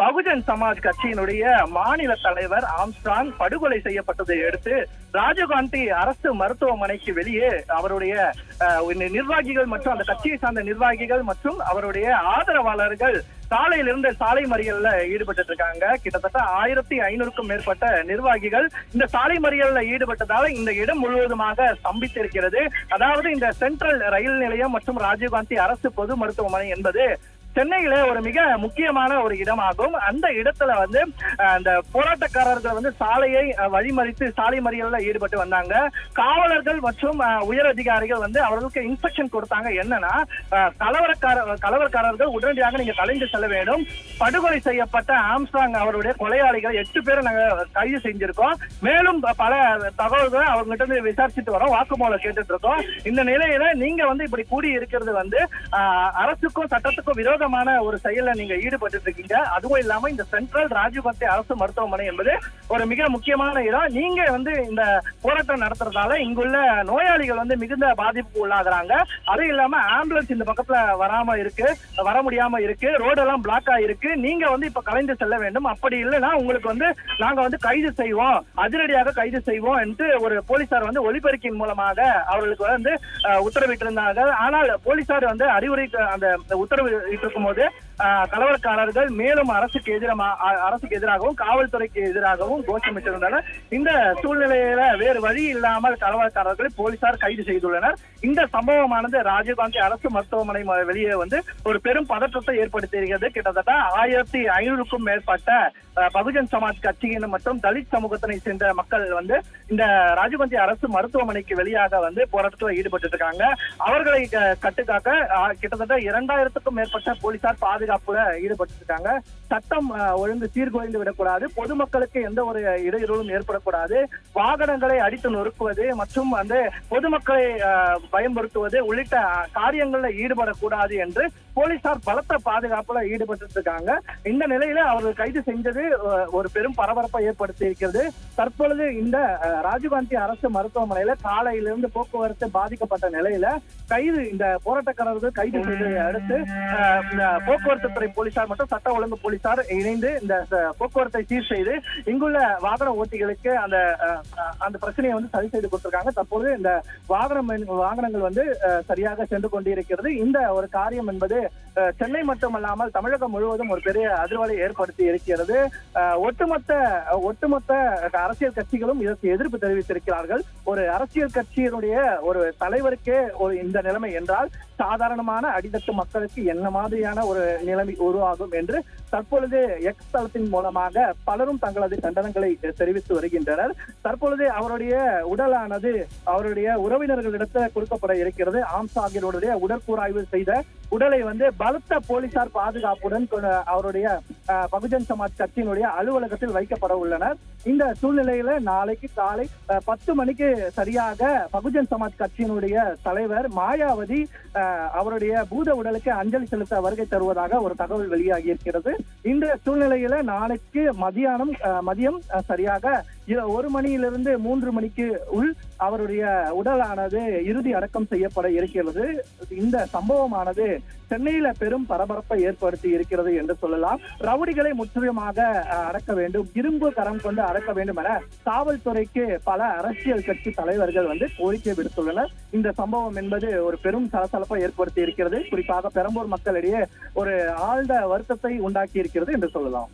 பகுஜன் சமாஜ் கட்சியினுடைய மாநில தலைவர் ஆம்ஸ்டாங் படுகொலை செய்யப்பட்டதை அடுத்து ராஜீவ்காந்தி அரசு மருத்துவமனைக்கு வெளியே அவருடைய நிர்வாகிகள் மற்றும் அந்த கட்சியை சார்ந்த நிர்வாகிகள் மற்றும் அவருடைய ஆதரவாளர்கள் சாலையிலிருந்து சாலை மறியல்ல ஈடுபட்டு இருக்காங்க கிட்டத்தட்ட ஆயிரத்தி ஐநூறுக்கும் மேற்பட்ட நிர்வாகிகள் இந்த சாலை மறியல்ல ஈடுபட்டதால் இந்த இடம் முழுவதுமாக ஸ்தம்பித்திருக்கிறது. அதாவது இந்த சென்ட்ரல் ரயில் நிலையம் மற்றும் ராஜீவ்காந்தி அரசு பொது மருத்துவமனை என்பது சென்னையில ஒரு மிக முக்கியமான ஒரு இடமாகும். அந்த இடத்துல வந்து அந்த போராட்டக்காரர்கள் வந்து சாலையை வழிமறித்து சாலை மறியலில் ஈடுபட்டு வந்தாங்க. காவலர்கள் மற்றும் உயர் அதிகாரிகள் வந்து அவர்களுக்கு இன்ஸ்ட்ரக்ஷன் கொடுத்தாங்க. என்னன்னா கலவரக்கார கலவரக்காரர்கள் உடனடியாக நீங்க கலைந்து செல்ல வேண்டும். படுகொலை செய்யப்பட்ட ஆம்ஸ்டாங் அவருடைய கொலையாளிகள் எட்டு பேரை நாங்க கைது செஞ்சிருக்கோம். மேலும் பல தகவல்களை அவங்ககிட்ட இருந்து விசாரிச்சுட்டு வரோம். வாக்குமூலம் கேட்டுட்டு இருக்கோம். இந்த நிலையில நீங்க வந்து இப்படி கூடி இருக்கிறது வந்து அரசுக்கும் சட்டத்துக்கும் விரோதமான ஒரு செயல நீங்க ஈடுபட்டு இருக்கீங்க. அதுவும் இல்லாம இந்த சென்ட்ரல் ராஜீவ்காந்தி அரசு மருத்துவமனை என்பது ஒரு மிக முக்கியமான இடம். நீங்க வந்து இந்த போராட்டம் நடத்துறதால இங்குள்ள நோயாளிகள் வந்து மிகுந்த பாதிப்புக்கு உள்ளாகிறாங்க. அது இல்லாம ஆம்புலன்ஸ் இந்த பக்கத்துல வராம இருக்கு வர முடியாம இருக்கு ரோடெல்லாம் பிளாக் ஆயிருக்கு. நீங்க வந்து இப்ப கலைந்து செல்ல வேண்டும். அப்படி இல்லைன்னா உங்களுக்கு வந்து நாங்க வந்து கைது செய்வோம். அதிரடியாக கைது செய்வோம் என்று ஒரு போலீசார் வந்து ஒளிபெருக்கின் மூலமாக அவர்களுக்கு வந்து உத்தரவிட்டிருந்தாங்க ஆனால் போலீசார் வந்து அறிவுரை அந்த உத்தரவு இருக்கும் போது அஹ், கலவரக்காரர்கள் மேலும் அரசுக்கு எதிரமா அரசுக்கு எதிராகவும் காவல்துறைக்கு எதிராகவும் கோஷமிட்டிருந்தனர். இந்த சூழ்நிலையில வேறு வழி இல்லாமல் கலவரக்காரர்களை போலீசார் கைது செய்துள்ளனர். இந்த சம்பவமானது ராஜீவ்காந்தி அரசு மருத்துவமனை வெளியே வந்து ஒரு பெரும் பதற்றத்தை ஏற்படுத்தியிருக்கிறது. கிட்டத்தட்ட ஆயிரத்தி ஐநூறுக்கும் மேற்பட்ட பகுஜன் சமாஜ் கட்சியின் மற்றும் தலித் சமூகத்தினை சேர்ந்த மக்கள் வந்து இந்த ராஜீவ்காந்தி அரசு மருத்துவமனைக்கு வெளியாக வந்து போராட்டத்தில் ஈடுபட்டு இருக்காங்க. அவர்களை கட்டுக்காக்க கிட்டத்தட்ட இரண்டாயிரத்துக்கும் மேற்பட்ட போலீசார் பாதுகாப்புல ஈடுபட்டு இருக்காங்க சட்டம் ஒழுங்கு சீர்குலைந்து விடக்கூடாது. பொதுமக்களுக்கு எந்த ஒரு இடையூறும் ஏற்படக்கூடாது. வாகனங்களை அடித்து நொறுக்குவது மற்றும் வந்து பொதுமக்களை பயன்படுத்துவது உள்ளிட்ட காரியங்களில் ஈடுபடக்கூடாது என்று போலீசார் பலத்த பாதுகாப்புல ஈடுபட்டு இருக்காங்க இந்த நிலையில அவர்கள் கைது செஞ்சது ஒரு பெரும் பரபரப்பை ஏற்படுத்தி இருக்கிறது. தற்பொழுது இந்த ராஜீவ்காந்தி அரசு மருத்துவமனையில காலையிலிருந்து போக்குவரத்து பாதிக்கப்பட்ட நிலையில கைது இந்த போராட்டக்காரர்கள் கைது செய்ததை அடுத்து போக்குவரத்து துறை போலீசார் மற்றும் சட்ட ஒழுங்கு போலீசார் இணைந்து இந்த போக்குவரத்தை சீர் செய்து இங்குள்ள வாகன ஓட்டிகளுக்கு அந்த அந்த பிரச்சனையை வந்து சரி செய்து கொடுத்திருக்காங்க. தற்போது இந்த வாகனம் வாகனங்கள் வந்து சரியாக சென்று கொண்டிருக்கிறது. இந்த ஒரு காரியம் என்பது சென்னை மட்டுமல்லாமல் தமிழகம் முழுவதும் ஒரு பெரிய அதிர்வலை ஏற்படுத்தி இருக்கிறது. ஒட்டுமொத்த ஒட்டுமொத்த அரசியல் கட்சிகளும் இதற்கு எதிர்ப்பு தெரிவித்திருக்கிறார்கள். ஒரு அரசியல் கட்சியினுடைய ஒரு தலைவருக்கே ஒரு இந்த நிலைமை என்றால் சாதாரணமான அடித்தட்டு மக்களுக்கு என்ன மாதிரியான ஒரு நிலைமை உருவாகும் என்று தற்பொழுது எக்ஸ் தளத்தின் மூலமாக பலரும் தங்களது கண்டனங்களை தெரிவித்து வருகின்றனர். தற்பொழுது அவருடைய உடலானது அவருடைய உறவினர்களிடத்தில் கொடுக்கப்பட இருக்கிறது. ஆம்சாகியருடைய உடற்கூராய்வு செய்த உடலை வந்து பலத்த போலீசார் பாதுகாப்புடன் அவருடைய பகுஜன் சமாஜ் கட்சியினுடைய அலுவலகத்தில் வைக்கப்பட உள்ளனர். இந்த சூழ்நிலை சூழ்நிலையில நாளைக்கு காலை பத்து மணிக்கு சரியாக பகுஜன் சமாஜ் கட்சியினுடைய தலைவர் மாயாவதி அவருடைய பூத உடலுக்கு அஞ்சலி செலுத்த வருகை தருவதாக ஒரு தகவல் வெளியாகி இருக்கிறது இந்த சூழ்நிலையில நாளைக்கு மதியானம் மதியம் சரியாக ஒரு மணியிலிருந்து மூன்று மணிக்கு உள் அவருடைய உடலானது இறுதி அடக்கம் செய்யப்பட இருக்கிறது. இந்த சம்பவமானது சென்னையில பெரும் பரபரப்பை ஏற்படுத்தி இருக்கிறது என்று சொல்லலாம். ரவுடிகளை முற்றிலுமாக அடக்க வேண்டும் இரும்பு கரம் கொண்டு அடக்க வேண்டும் என காவல்துறைக்கு பல அரசியல் கட்சி தலைவர்கள் வந்து கோரிக்கை விடுத்துள்ளனர். இந்த சம்பவம் என்பது ஒரு பெரும் சலசலப்பை ஏற்படுத்தி இருக்கிறது. குறிப்பாக பெரம்பூர் மக்களிடையே ஒரு ஆழ்ந்த வருத்தத்தை உண்டாக்கி இருக்கிறது என்று சொல்லலாம்.